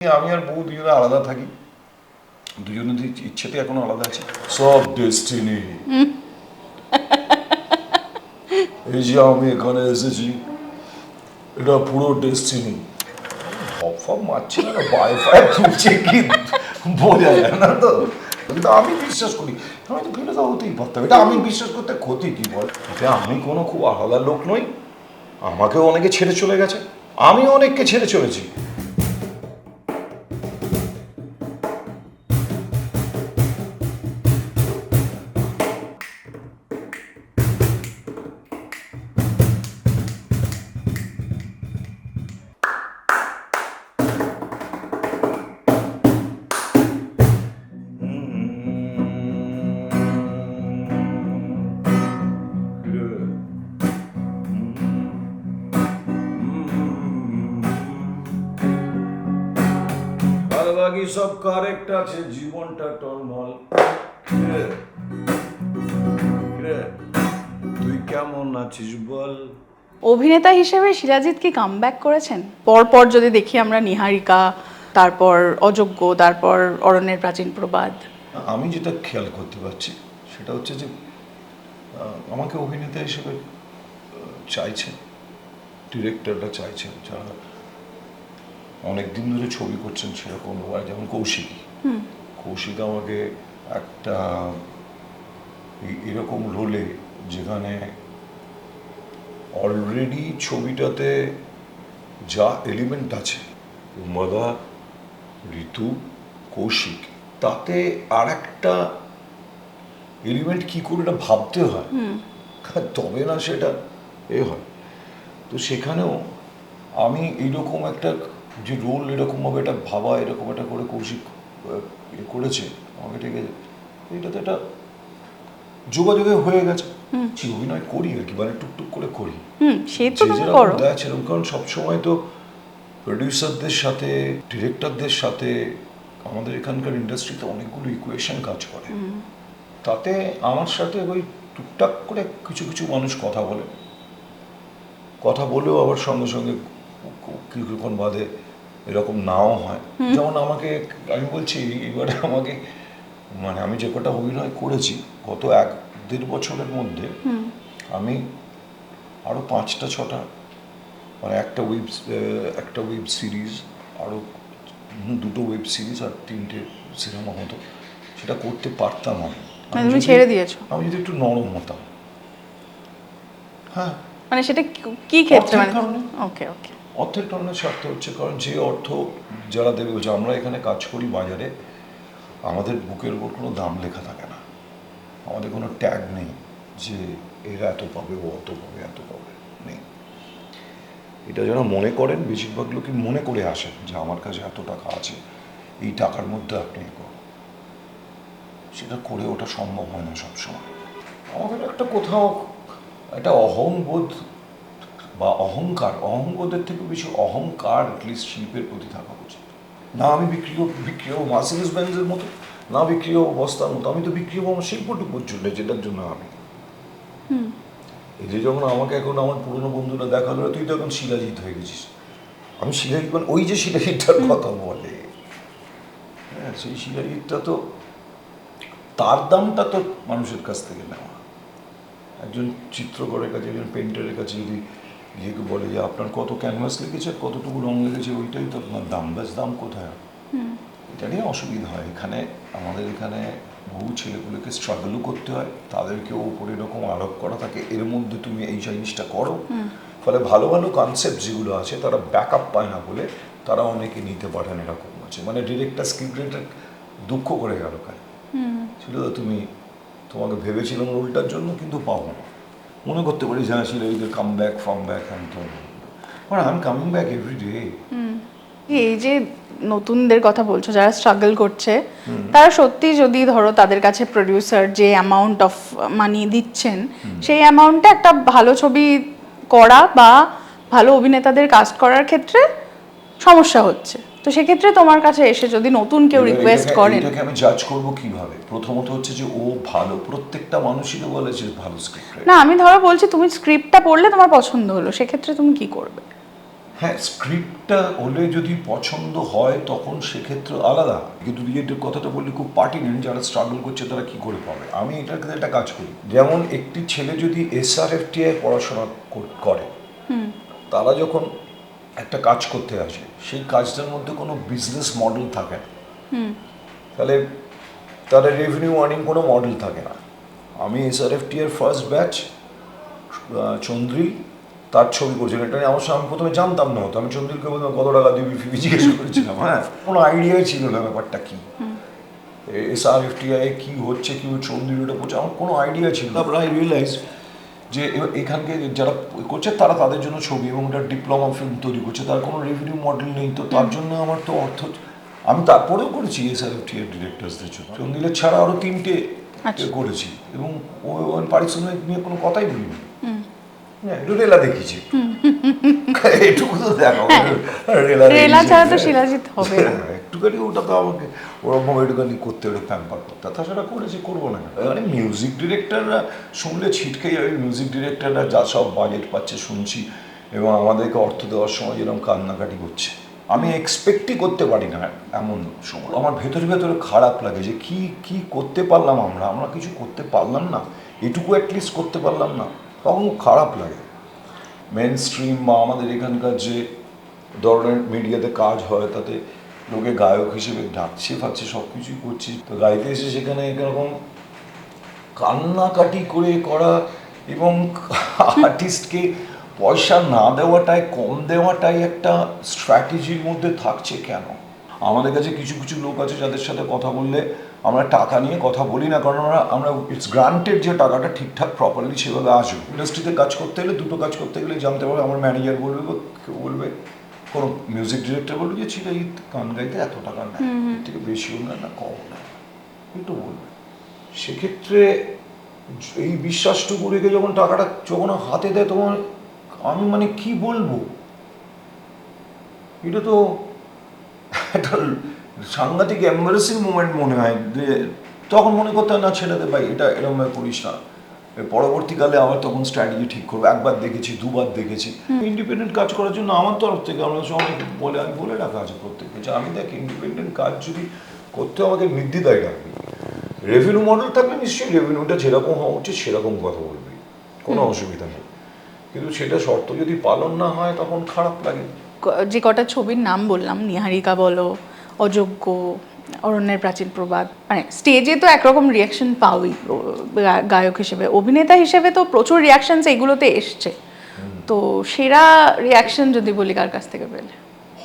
আমি আর বউ দুজনে আলাদা থাকি? দুজনের ইচ্ছেতে এখন আলাদা আছে। সব ডেস্টিনি এই যে আমি এখানে এসেছি এটা পুরো ডেস্টিনি মারছি না ওয়াইফাই তুলছে কি? বোঝা যায় না তো। কিন্তু আমি বিশ্বাস করি। আমি তো ফেলে দেওয়া হতেই পারতাম। এটা আমি বিশ্বাস করতে ক্ষতি কি বল? এটা আমি কোনো খুব আলাদা লোক নই। আমাকেও অনেকে ছেড়ে চলে গেছে। আমি অনেককে ছেড়ে চলেছি। বাকি সব কারেক্ট আছে। জীবনটা টলমল? তুই কেমন আছিস বল? অভিনেতা হিসেবে শিলাজিৎ কি কামব্যাক করেছেন? পরপর যদি দেখি আমরা নিহারিকা তারপর অযোগ্য তারপর অরণ্যের প্রাচীন প্রবাদ। আমি যেটা খেয়াল করতে পারছি সেটা হচ্ছে যে আমাকে অভিনেতা হিসেবে চাইছেন ডিরেক্টররা চাইছেন যারা অনেক দিন ধরে ছবি করছেন সেরকম যেমন কৌশিকী। কৌশিক আমাকে একটা এরকম রোলে যেখানে অলরেডি ছবিটাতে যা এলিমেন্ট আছে মদা ঋতু কৌশিক তাতে আর একটা এলিমেন্ট কি করে এটা ভাবতে হয়? তবে না সেটা এ হয়। তো সেখানেও আমি এইরকম একটা যে রোল এরকমভাবে এটা ভাবা এরকম একটা করে কৌশিক ইয়ে করেছে আমাকে ঠিক আছে এটাতে একটা যোগাযোগে হয়ে গেছে। যে অভিনয় করি আর কি মানে টুকটুক করে করি। সে তো দেয় সেরকম কারণ সবসময় তো প্রডিউসারদের সাথে ডিরেক্টরদের সাথে আমাদের এখানকার ইন্ডাস্ট্রিতে অনেকগুলো ইকুয়েশন কাজ করে। তাতে আমার সাথে ওই টুকটাক করে কিছু কিছু মানুষ কথা বলে। কথা বলেও আবার সঙ্গে সঙ্গে কিছুক্ষণ বাদে এরকম নাও হয়। যেমন আমাকে আমি বলছি এবারে আমাকে মানে আমি যে কটা অভিনয় করেছি গত এক দেড় বছরের মধ্যে আমি আরও পাঁচটা ছটা মানে একটা ওয়েব একটা ওয়েব সিরিজ আরও দুটো ওয়েব সিরিজ আর তিনটে সিনেমা হতো। সেটা করতে পারতাম আমি। মানে তুমি ছেড়ে দিয়েছ? আমি যদি একটু নরম হতাম। হ্যাঁ। মানে সেটা কি- ক্ষেত্রে অর্থের মানে ওকে ওকে অর্থের কারণে স্বার্থ হচ্ছে, কারণ যে অর্থ যারা দেবে, বলছে, আমরা এখানে কাজ করি বাজারে, আমাদের বুকের উপর কোনো দাম লেখা থাকে না। আমাদের কোনো ট্যাগ নেই যে এরা এত পাবে, ও অত পাবে, এত পাবে, নেই। এটা যারা মনে করেন, বেশিরভাগ লোকই মনে করে আসেন যে আমার কাছে এত টাকা আছে, এই টাকার মধ্যে আপনি সেটা করে ওটা সম্ভব হয় না সবসময়। আমাদের একটা কোথাও একটা অহংবোধ বা অহংকার অহংবোধের থেকে বেশি অহংকার অ্যাটলিস্ট শিল্পের প্রতি থাকা উচিত। না আমি বিক্রি বিক্রি হব মার্সিডিস বেঞ্জের মতো না বিক্রি হব বস্তার মতো আমি তো বিক্রি হব আমার শিল্পটুকুর জন্য যেটার জন্য আমি। এই যে যখন আমাকে এখন আমার পুরনো বন্ধুরা দেখাল তুই তো এখন শিলাজিৎ হয়ে গেছিস। আমি শিলাজিৎ মানে ওই যে শিলাজিৎটার কথা বলে। হ্যাঁ সেই শিলাজিৎটা তো তার দামটা তো মানুষের কাছ থেকে নেওয়া। একজন চিত্রকরের কাছে একজন পেন্টারের কাছে যদি গিয়ে বলে যে আপনার কত ক্যানভাস লেগেছে কতটুকু রং লেগেছে ওইটাই তো আপনার দাম ব্যাস দাম কোথায়? এটা নিয়ে অসুবিধা হয়। এখানে আমাদের এখানে বহু ছেলেগুলোকে স্ট্রাগলও করতে হয়। তাদেরকেও উপরে এরকম আরোপ করা থাকে এর মধ্যে তুমি এই জিনিসটা করো। ফলে ভালো ভালো কনসেপ্ট যেগুলো আছে তারা ব্যাক আপ পায় না বলে তারা অনেকে নিতে পারেন এরকম আছে। মানে ডিরেক্টর স্ক্রিপ্ট ডিরেক্টর দুঃখ করে গেল কাজ ছিল তুমি তোমাকে ভেবেছিলাম রোলটার জন্য কিন্তু পাবো না। মনে করতে পারি হ্যাঁ ছিল এই come back from back hand মানে I am coming back every day এই যে নতুনদের কথা বলছো যারা স্ট্রাগল করছে তারা সত্যি যদি ধরো তাদের কাছে প্রডিউসার যে অ্যামাউন্ট অফ মানি দিচ্ছেন সেই অ্যামাউন্টটা একটা ভালো ছবি করা বা ভালো অভিনেতাদের কাস্ট করার ক্ষেত্রে সমস্যা হচ্ছে। তো সেক্ষেত্রে তোমার কাছে এসে যদি নতুন কেউ রিকোয়েস্ট করেন এটাকে আমি জাজ করব কীভাবে? প্রথমত হচ্ছে যে ও ভালো প্রত্যেকটা মানুষই তো বলে যে ভালো স্ক্রিপ্ট না আমি ধরো বলছি তুমি স্ক্রিপ্টটা পড়লে তোমার পছন্দ হলো সেক্ষেত্রে তুমি কি করবে? হ্যাঁ স্ক্রিপ্টটা হলে যদি পছন্দ হয় তখন সেক্ষেত্রে আলাদা। কিন্তু তুই যে কথাটা বললি খুব পার্টিনেন্ট যারা স্ট্রাগল করছে তারা কি করে পাবে? আমি এটার ক্ষেত্রে একটা কাজ করি। যেমন একটি ছেলে যদি এসআরএফটিআই পড়াশোনা কর- করে তারা যখন একটা কাজ করতে আসে সেই কাজটার মধ্যে কোনো বিজনেস মডেল থাকে না। তাহলে তাদের রেভিনিউ আর্নিং কোনো মডেল থাকে না। আমি এসআরএফটি এর ফার্স্ট ব্যাচ চন্দ্রিল তার ছবি করছিলাম এটা নিয়ে আমার সঙ্গে আমি প্রথমে জানতাম না হতো আমি চন্দ্রিলকে বললাম কত টাকা দিবি? ফি জিজ্ঞেস করেছিলাম হ্যাঁ? কোনো আইডিয়াই ছিল না ব্যাপারটা কি। এসআরএফটিআই কি হচ্ছে কি চন্দ্রিল ওটা করছে আমার কোনো আইডিয়া ছিল না। তারপর আই রিয়েলাইজ যে এখানকে যারা করছে তারা তাদের জন্য ছবি এবং এটা ডিপ্লোমা ফিল্ম তৈরি করছে। তার কোনো রেভিনিউ মডেল নেই তো তার জন্য আমার তো অর্থ আমি তারপরেও করেছি এসআরএফটি এর ডিরেক্টরসদের জন্য। চন্দিলের ছাড়া আরও তিনটে আচ্ছা। করেছি এবং ও- পারিশ্রমিক নিয়ে কোনো কথাই বলিনি। হ্যাঁ, রেলা দেখিয়েছি এটুকু তো দেখো রেলা হ্যাঁ। রেলা। ছাড়া তো শিলাজিৎ হবে একটুখানি ওটা তো আমাকে ওরকম একটুখানি করতে ওটা প্যাম্পার করতে। তাছাড়া করেছি, করব না? মানে মিউজিক ডিরেক্টররা শুনলে ছিটকে যাবে মিউজিক ডিরেক্টররা যা সব বাজেট পাচ্ছে শুনছি, এবং আমাদেরকে অর্থ দেওয়ার সময় যেরকম কান্নাকাটি করছে। আমি এক্সপেক্টই করতে পারি না এমন সময়। আমার ভেতরে ভেতরে খারাপ লাগে যে কি কি করতে পারলাম আমরা? আমরা কিছু করতে পারলাম না। এটুকু অ্যাটলিস্ট করতে পারলাম না। তখন খারাপ লাগে। মেন স্ট্রিম বা আমাদের এখানকার যে ধরনের মিডিয়াতে কাজ হয়, তাতে লোকে গায়ক হিসেবে ডাকছে ফাকছে সব কিছুই করছি। তো গাইতে এসে সেখানে এরকম কান্নাকাটি করে করা এবং আর্টিস্টকে পয়সা না দেওয়াটাই কম দেওয়াটাই একটা স্ট্র্যাটেজির মধ্যে থাকছে কেন? আমাদের কাছে কিছু কিছু লোক আছে যাদের সাথে কথা বললে আমরা টাকা নিয়ে কথা বলি না, কারণ আমরা আমরা ইটস গ্রান্টেড যে টাকাটা ঠিকঠাক প্রপারলি সেভাবে আসবে। ইন্ডাস্ট্রিতে কাজ করতে গেলে, দুটো কাজ করতে গেলে জানতে পারবে, আমার ম্যানেজার বলবে, কেউ বলবে। কোনো মিউজিক ডিরেক্টর বলবে যে ছিল এই গান গাইতে এত টাকা নেয় এর থেকে বেশিও না না কম নেয় একটু বলবে। সেক্ষেত্রে এই বিশ্বাসটুকু রেখে যখন টাকাটা যখন হাতে দেয় তখন আমি মানে কি বলব? এটা তো একটা সাংঘাতিক এম্বারেসিং মোমেন্ট মনে হয় যে তখন মনে করতে না ছেড়ে ভাই এটা এরকম ভাবে করিস না। পরবর্তীকালে আবার তখন স্ট্র্যাটেজি ঠিক করব। একবার দেখেছি দুবার দেখেছি। ইন্ডিপেন্ডেন্ট কাজ করার জন্য আমার তরফ থেকে আমরা সবাই বলে আমি বলে রাখা আছে প্রত্যেককে যে আমি দেখ ইন্ডিপেন্ডেন্ট কাজ যদি করতে আমাকে নির্দ্বিধায় রাখবি। রেভিনিউ মডেল থাকলে নিশ্চয়ই রেভিনিউটা যেরকম হওয়া উচিত সেরকম কথা বলবি। কোনো অসুবিধা নেই। কিন্তু সেটা শর্ত যদি পালন না হয় তখন খারাপ লাগে। যে কটা ছবির নাম বললাম নিহারিকা বলো অযোগ্য অরণ্যের প্রাচীন প্রবাদ। মানে স্টেজে তো একরকম রিয়াকশন পাওই গায়ক হিসেবে। অভিনেতা হিসেবে তো প্রচুর রিয়াকশনস এগুলোতে এসছে। তো সেরা রিয়াকশন যদি বলি কার কাছ থেকে পেলে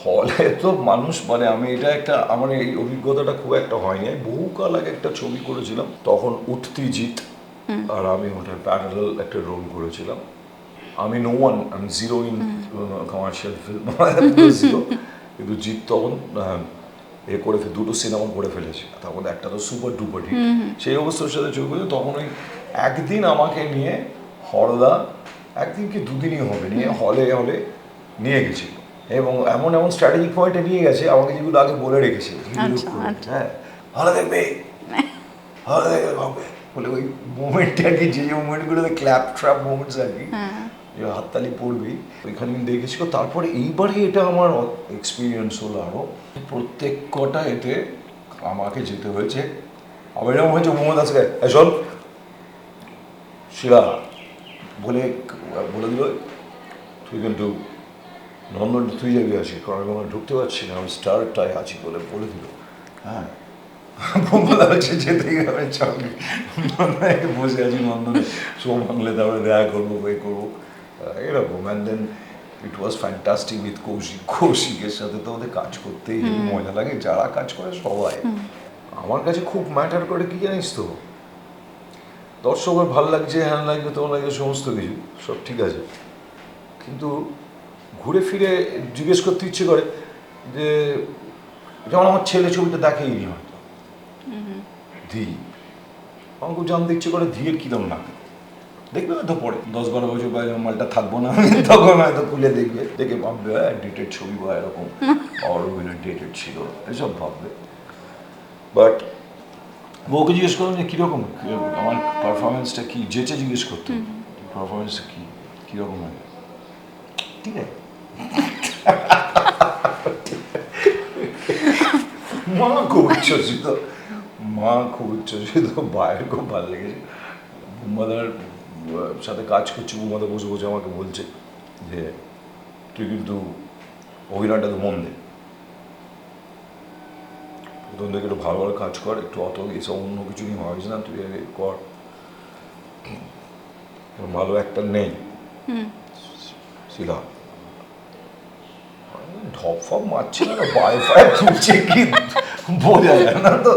হলে তো মানুষ মানে আমি এটা একটা আমার এই অভিজ্ঞতাটা খুব একটা হয়নি। আমি বহুকাল আগে একটা ছবি করেছিলাম তখন উঠতি জিত আর আমি ওটার প্যারালাল একটা রোল করেছিলাম। আমি নো ওয়ান আমি zero in commercial film zero কিন্তু জিত তখন এ করে দুটো সিনেমা করে ফেলেছে। তখন একটা তো সুপার ডুপার হিট সেই অবস্থার সাথে ছবি করেছে তখন ওই একদিন আমাকে নিয়ে হরদা একদিন কি দুদিনই হবে নিয়ে হলে হলে নিয়ে গেছিল এবং এমন এমন স্ট্র্যাটেজিক পয়েন্টে নিয়ে গেছে আমাকে যেগুলো আগে বলে রেখেছে আচ্ছা, আচ্ছা। হ্যাঁ ভালো দেখবে ভালো দেখবে বলে ওই মোমেন্টটা আর কি যে মোমেন্টগুলোতে ক্ল্যাপ ট্র্যাপ মোমেন্টস আর কি হ্যাঁ। যে হাততালি পড়বি ওইখানে আমি দেখেছি, তারপরে এইবারে এটা আমার এক্সপিরিয়েন্স হলো আরও প্রত্যেক কটা এতে আমাকে যেতে হয়েছে। আবার এরকম হয়েছে, মোহাম্মদ আজকে চল শিলা বলে বলে দিল, তুই কিন্তু নন্দন, তুই যাবি আছি কারণ আমি ঢুকতে পারছি না, আমি স্টারটায় আছি বলে বলে দিল। হ্যাঁ। বোমলা হচ্ছে হবে, চল। নন্দনে বসে আছি নন্দনে। শো বাংলে তারপরে দেখা করব ওই করব। এরকম। And then it was fantastic with Kaushik. কৌশিকের সাথে তো ওদের কাজ করতেই মজা লাগে। যারা কাজ করে সবাই। আমার কাছে খুব ম্যাটার করে কি জানিস তো? দর্শকের ভালো লাগছে হ্যাঁ লাগবে তোমার লাগবে সমস্ত কিছু। সব ঠিক আছে। কিন্তু ঘুরে ফিরে জিজ্ঞেস করতে ইচ্ছে করে যে যেমন আমার ছেলে ছবিটা দেখেই হয়তো। ধি আমার খুব জানতে ইচ্ছে করে ধীর কিরম লাগে দেখবে হয়তো পরে। দশ বারো বছর পরে যখন মালটা থাকব না তখন হয়তো খুলে দেখবে। দেখে ভাববে হ্যাঁ ডেটেড ছবি বা এরকম অরবিনের ডেটেড ছিল। এসব ভাববে। বাট বউকে জিজ্ঞেস করলাম যে কীরকম? আমার পারফরমেন্সটা কি? যেচে জিজ্ঞেস করতে পারফরমেন্সটা কি? কীরকম হয় ঠিক আছে। মা খুব উচ্ছ্বসিত। মা খুব উচ্ছ্বসিত বাইরে খুব ভালো লেগেছে। বুম্বাদার সাথে কাজ করছি বুম্বাদা বসে বসে আমাকে বলছে যে তুই কিন্তু অভিনয়টা তো মন দে। প্রথম থেকে একটু ভালো ভালো কাজ কর একটু অত এসব অন্য কিছু নিয়ে ভাবিস না তুই কর। ভালো একটা নেই। শিলা। ঢপ ফপ মারছে না বাই ফাই তুলছে কি? বোঝা যায় না তো।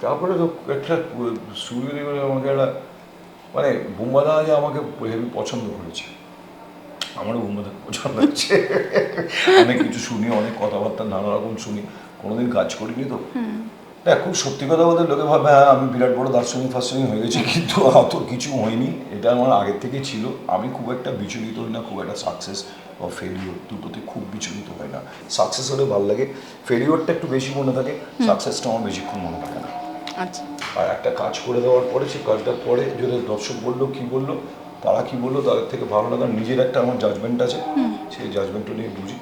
তারপরে তো একটা শুরু আমাকে একটা মানে বুম্বাদা যে আমাকে হেভি পছন্দ করেছে। আমারও বুম্বাদা পছন্দ হচ্ছে অনেক কিছু শুনি অনেক কথাবার্তা নানা রকম শুনি। কোনোদিন কাজ করিনি তো। দেখ খুব সত্যি কথা বলতে লোকে ভাবে হ্যাঁ আমি বিরাট বড় দার্শনিক ফার্শনিক হয়ে গেছি কিন্তু অত কিছু হয়নি। এটা আমার আগের থেকে ছিল। আমি খুব একটা বিচলিত হই না খুব একটা সাকসেস বা ফেলিওর দুটোতে খুব বিচলিত হয় না। সাকসেস হলে ভালো লাগে ফেলিওরটা একটু বেশি মনে থাকে সাকসেসটা আমার বেশিক্ষণ মনে থাকে না। আচ্ছা। আর একটা কাজ করে দেওয়ার পরে সেই কাজটার পরে যদি দর্শক বলল কি বলল তারা কি বলল তাদের থেকে ভালো লাগার নিজের একটা আমার জাজমেন্ট আছে। সেই জাজমেন্টটা নিয়ে বুঝি।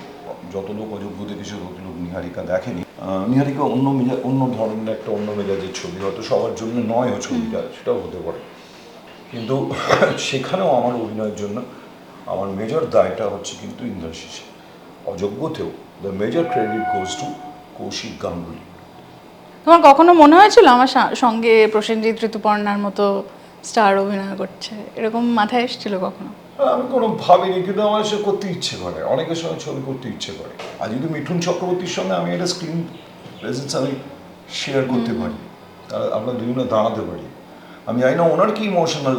যত লোক অযোগ্য দেখেছে তত লোক নিহারিকা দেখেনি। নিহারিকা অন্য মেজা অন্য ধরনের একটা অন্য মেজাজের ছবি হয়তো সবার জন্য নয় ছবিটা সেটাও হতে পারে। কিন্তু সেখানেও আমার অভিনয়ের জন্য আমার মেজর দায়টা হচ্ছে কিন্তু ইন্দ্রাশিসে। অযোগ্যতেও the major credit goes to Kaushik Ganguly. তোমার কখনো মনে হয়েছিল আমার সঙ্গে প্রসেনজিৎ ঋতুপর্ণার মতো স্টার অভিনয় করছে? এরকম মাথায় এসেছিল কখনো? আমি কোনো ভাবিনি কিন্তু আমার সে করতে ইচ্ছে করে। অনেকের সঙ্গে ছবি করতে ইচ্ছে করে। আর যদি মিঠুন চক্রবর্তীর সঙ্গে আমি একটা স্ক্রিন প্রেজেন্স আমি শেয়ার করতে পারি তাহলে আমরা দুজনে দাঁড়াতে পারি। আমি জানি না ওনার কি ইমোশনাল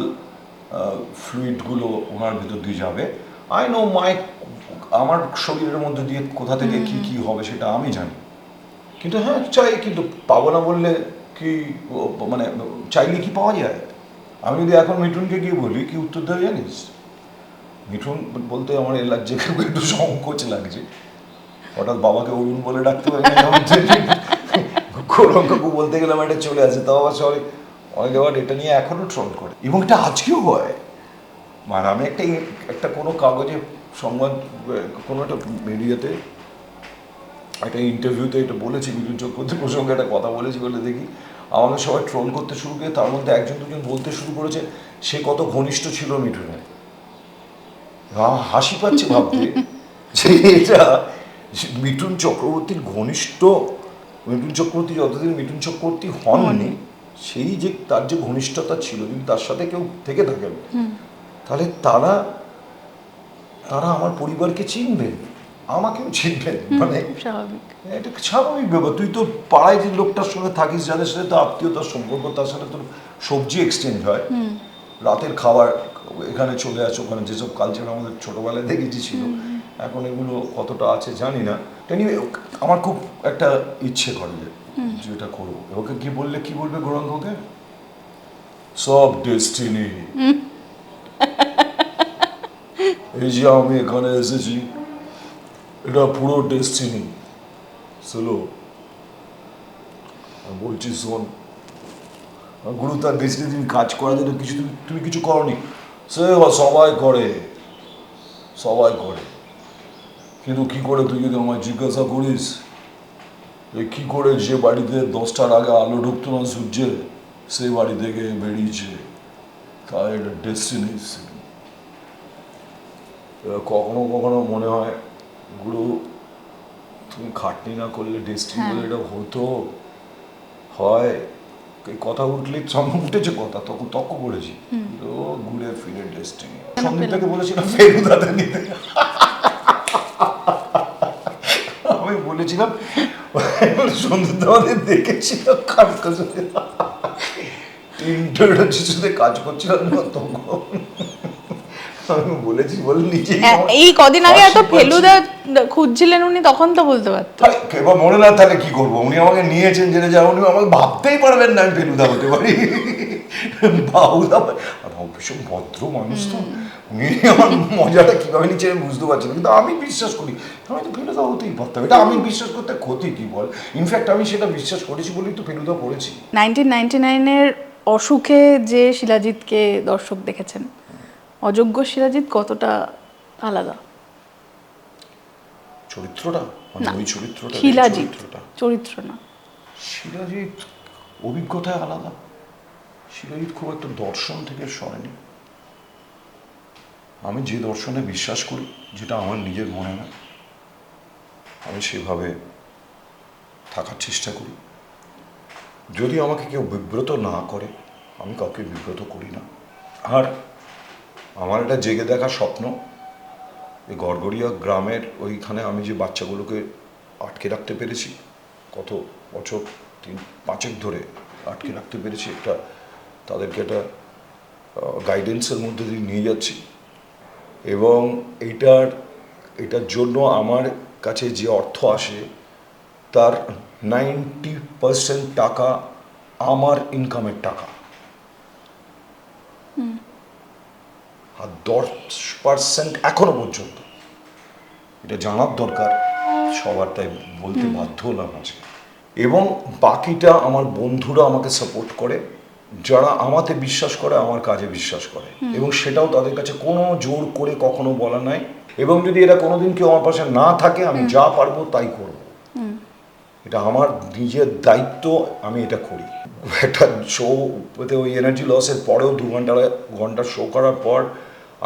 ফ্লুইডগুলো ওনার ভিতর দিয়ে যাবে। আই নো মাই আমার শরীরের মধ্যে দিয়ে কোথা থেকে কি কি হবে সেটা আমি জানি। কিন্তু হ্যাঁ চাই, কিন্তু পাবো না বললে কি মানে চাইলে কি পাওয়া যায়? আমি যদি এখন মিঠুনকে গিয়ে বলি, কি উত্তর দেবে জানিস? মিঠুন বলতে আমার এ লাগছে একটু সংকোচ লাগছে। হঠাৎ বাবাকে অরুণ বলে ডাকতে পারি কাকু বলতে গেলাম, এটা চলে আসে। তাও আবার সবাই অনেকে আবার এটা নিয়ে এখনও ট্রোল করে। এবং এটা আজকেও হয়। মানে আমি একটা একটা কোনো কাগজে সংবাদ কোনো একটা মিডিয়াতে একটা ইন্টারভিউতে এটা বলেছি মিঠুন চক্রবর্তী প্রসঙ্গে একটা কথা বলেছি বলে দেখি। আমাকে সবাই ট্রোল করতে শুরু করে তার মধ্যে একজন দুজন বলতে শুরু করেছে সে কত ঘনিষ্ঠ ছিল মিঠুনের। হাসি পাচ্ছে ভাবতে যে এটা মিঠুন চক্রবর্তীর ঘনিষ্ঠ মিঠুন চক্রবর্তী যতদিন মিঠুন চক্রবর্তী হননি সেই যে তার যে ঘনিষ্ঠতা ছিল যদি তার সাথে কেউ থেকে থাকেন তাহলে তারা তারা আমার পরিবারকে চিনবেন আমাকেও চিনবেন মানে স্বাভাবিক। এটা স্বাভাবিক ব্যাপার। তুই তো পাড়ায় যে লোকটার সঙ্গে থাকিস যাদের সাথে তো আত্মীয়তার সম্পর্ক তার সাথে তোর সবজি এক্সচেঞ্জ হয়। রাতের খাবার এখানে চলে আসে ওখানে যেসব কালচার আমাদের ছোটবেলায় দেখেছি ছিল। এখন এগুলো কতটা আছে জানি না। এনিওয়ে আমার খুব একটা ইচ্ছে করে যে যেটা করব। ওকে কি বললে কি বলবে গৌরাঙ্গকে সব ডেস্টিনি এই যে আমি এখানে এসেছি। এটা পুরো ডেস্টিনি আমি বলছি, শোন। গুরু তার ডেস্টিনি তুমি কাজ করার জন্য কিছু, তুমি তুমি কিছু করনি। সে সবাই করে। সবাই করে। কিন্তু কি করে তুই যদি আমায় জিজ্ঞাসা করিস? যে কী করে যে বাড়িতে দশটার আগে আলো ঢুকতো না সূর্যের, সেই বাড়ি থেকে বেরিয়েছে। তাই এটা ডেস্টিনি কখনো কখনো মনে হয় গুরু তুমি খাটনি না করলে ডেস্টিনি হ্যাঁ। বলে এটা হতো? হয়। কথা উঠলে সঙ্গে উঠেছে কথা তখন করেছি। তো ঘুরে ফিরে ডেস্টিনি সন্দীপটাকে বলেছিলাম ফেরুদাতে নিতে। আমি বলেছিলাম সন্দীপ আমাদের দেখেছিল কাজ ইন্টারভিউতে কাজ করছিলাম না তখন আমি বলেছি বলে নিজেই এই কদিন আগে এত ফেলুদা খুঁজছিলেন উনি তখন তো বলতে পারতো। এবার মনে না তাহলে কি করব? উনি আমাকে নিয়েছেন জেনে যা উনি আমাকে ভাবতেই পারবেন না আমি ফেলুদা হতে পারি। বাউদা ভীষণ ভদ্র মানুষ তো। উনি আমার মজাটা কীভাবে নিচ্ছে আমি বুঝতে পারছি না কিন্তু আমি বিশ্বাস করি আমি তো ফেলুদা হতেই পারতাম। এটা আমি বিশ্বাস করতে ক্ষতি কি বল? ইনফ্যাক্ট আমি সেটা বিশ্বাস করেছি বলেই তো ফেলুদা পড়েছি নাইনটিন নাইনটি নাইনের অসুখে যে শিলাজিৎকে দর্শক দেখেছেন অযোগ্য শিলাজিৎ কতটা আলাদা? চরিত্রটা? মানে। ওই চরিত্রটা চরিত্রটা? চরিত্র না। শিলাজিৎ অভিজ্ঞতায় আলাদা। শিলাজিৎ খুব একটা দর্শন থেকে সরেনি। আমি যে দর্শনে বিশ্বাস করি যেটা আমার নিজের মনে হয় আমি সেভাবে থাকার চেষ্টা করি। যদি আমাকে কেউ বিব্রত না করে আমি কাউকে বিব্রত করি না। আর আমার এটা জেগে দেখা স্বপ্ন। এই গড়গড়িয়া গ্রামের ওইখানে আমি যে বাচ্চাগুলোকে আটকে রাখতে পেরেছি, কত বছর, তিন, পাঁচেক ধরে আটকে রাখতে পেরেছি একটা, তাদেরকে একটা গাইডেন্সের মধ্যে দিয়ে নিয়ে যাচ্ছি। এবং এইটার এটার জন্য আমার কাছে যে অর্থ আসে, তার নাইনটি পার্সেন্ট টাকা আমার ইনকামের টাকা। আর দশ পার্সেন্ট এখনও পর্যন্ত। এটা জানার দরকার সবার তাই বলতে বাধ্য হলাম আজকে। এবং বাকিটা আমার বন্ধুরা আমাকে সাপোর্ট করে যারা আমাতে বিশ্বাস করে আমার কাজে বিশ্বাস করে। এবং সেটাও তাদের কাছে কোনো জোর করে কখনো বলা নাই। এবং যদি এরা কোনোদিন কেউ আমার পাশে না থাকে আমি যা পারব তাই করব। এটা আমার নিজের দায়িত্ব আমি এটা করি। একটা শো ওই এনার্জি লসের পরেও দু ঘণ্টা ঘণ্টা শো করার পর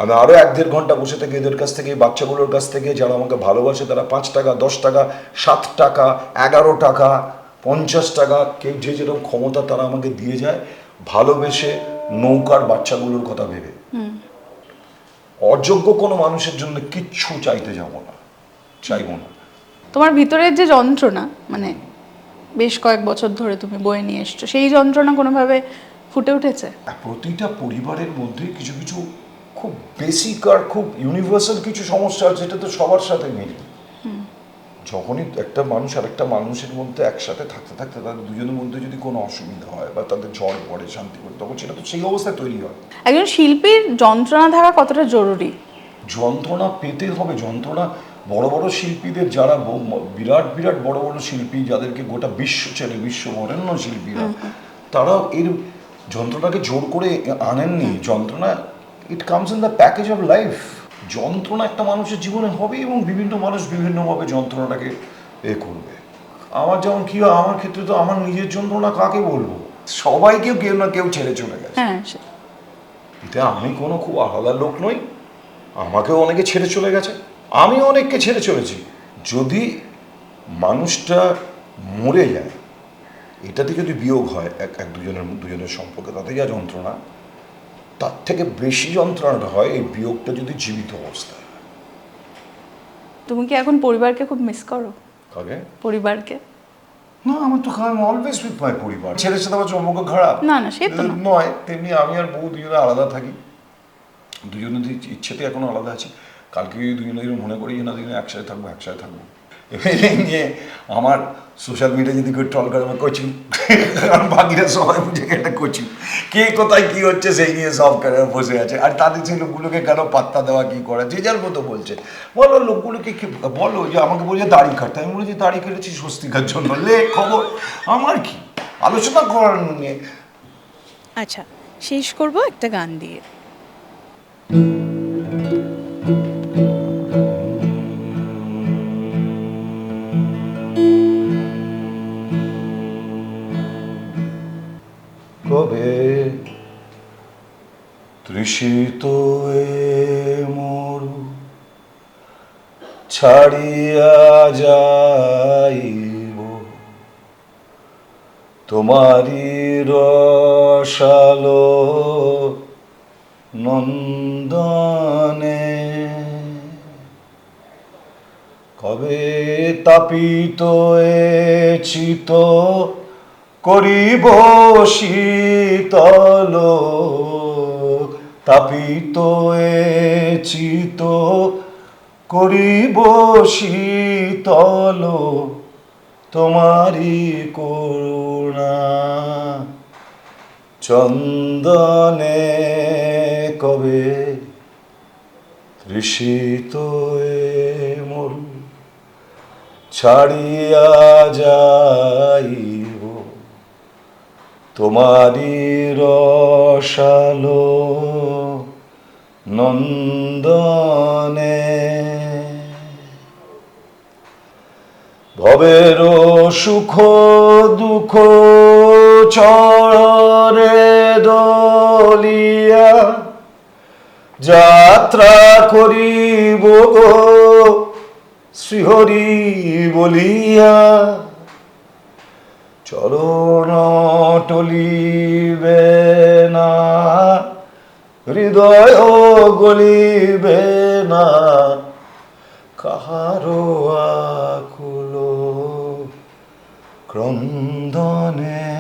আমি আরও এক দেড় ঘণ্টা বসে থেকে এদের কাছ থেকে বাচ্চাগুলোর কাছ থেকে যারা আমাকে ভালোবাসে তারা পাঁচ টাকা দশ টাকা সাত টাকা এগারো টাকা পঞ্চাশ টাকা কেউ যে যেরকম ক্ষমতা তারা আমাকে দিয়ে যায় ভালোবেসে নৌকার বাচ্চাগুলোর কথা ভেবে। অযোগ্য কোনো মানুষের জন্য কিচ্ছু চাইতে যাব না চাইব না। তোমার ভিতরের যে যন্ত্রণা মানে বেশ কয়েক বছর ধরে তুমি বয়ে নিয়ে এসছো সেই যন্ত্রণা কোনোভাবে ফুটে উঠেছে? প্রতিটা পরিবারের মধ্যে কিছু কিছু খুব বেসিক আর খুব ইউনিভার্সাল কিছু সমস্যা আছে যেটা তো সবার সাথে মিলে। যখনই একটা মানুষ আর একটা মানুষের মধ্যে একসাথে থাকতে থাকতে তাদের দুজনের মধ্যে যদি কোনো অসুবিধা হয় বা তাদের ঝড় পড়ে শান্তি করে তখন সেটা তো সেই অবস্থায় তৈরি হয়। একজন শিল্পীর যন্ত্রণা থাকা কতটা জরুরি? যন্ত্রণা পেতে হবে যন্ত্রণা বড় বড় শিল্পীদের যারা বিরাট বিরাট বড় বড় শিল্পী যাদেরকে গোটা বিশ্ব ছেড়ে বিশ্ব বরেণ্য শিল্পীরা তারা এর যন্ত্রণাকে জোর করে আনেননি। যন্ত্রণা it comes in the package of life যন্ত্রণা একটা মানুষের জীবনে হবে এবং বিভিন্ন মানুষ বিভিন্নভাবে যন্ত্রণাটাকে এ করবে। আমার যেমন কি হয় আমার ক্ষেত্রে তো আমার নিজের যন্ত্রণা কাকে বলব? সবাইকে কেউ না কেউ ছেড়ে চলে গেছে। হ্যাঁ এতে আমি কোনো খুব আলাদা লোক নই। আমাকেও অনেকে ছেড়ে চলে গেছে। আমি অনেককে ছেড়ে চলেছি। যদি মানুষটা মরে যায় এটাতে যদি বিয়োগ হয় এক এক দুজনের দুজনের সম্পর্কে তাতে যা যন্ত্রণা তার থেকে বেশি যন্ত্রণাটা হয় এই বিয়োগটা যদি জীবিত অবস্থায়। তুমি কি এখন পরিবারকে খুব মিস করো? কাকে? পরিবারকে? না আমার তো আমি অলওয়েজ উইথ মাই পরিবার। ছেলের সাথে আমার সম্পর্ক খারাপ। না না সে তো নয় তেমনি আমি আর বউ দুজনে আলাদা থাকি। দুজনে ইচ্ছেতে এখন আলাদা আছি কালকে দুজনে মনে করি যে না দুজনে একসাথে থাকব একসাথে থাকব। নিয়ে আমার সোশ্যাল মিডিয়া যদি কেউ ট্রল করে, আমার কোচিং কারণ বাকিরা সবাই বুঝে একটা কোচিং কে কোথায় কী হচ্ছে, সেই নিয়ে সব করে বসে আছে। আর তাদের সেই লোকগুলোকে কেন পাত্তা দেওয়া, কি করা? যে যার মতো বলছে। বলো, লোকগুলোকে কি বলো যে, আমাকে বলছে দাড়ি কাটতে আমি বলেছি, দাড়ি কেটেছি স্বস্তিকার জন্য। লে, খবর। আমার কি? আলোচনা করার নিয়ে। আচ্ছা শেষ করব একটা গান দিয়ে। কবে তৃষিত মরু ছাড়িয়া যাইব। তোমারি রসালো নন্দনে। কবে তাপিত এ চিত করিব শীতল তাপিত চিত, করিব শীতল তোমারি করুণা। চন্দনে কবে তৃষিত এ মরু, ছাড়িয়া যাইব তোমারি রসালো নন্দনে। ভবের সুখ দুঃখ চরে দলিয়া যাত্রা করিব শ্রীহরি বলিয়া। চরণ টলিবে না হৃদয় গলিবে না কাহারো আকুল ক্রন্দনে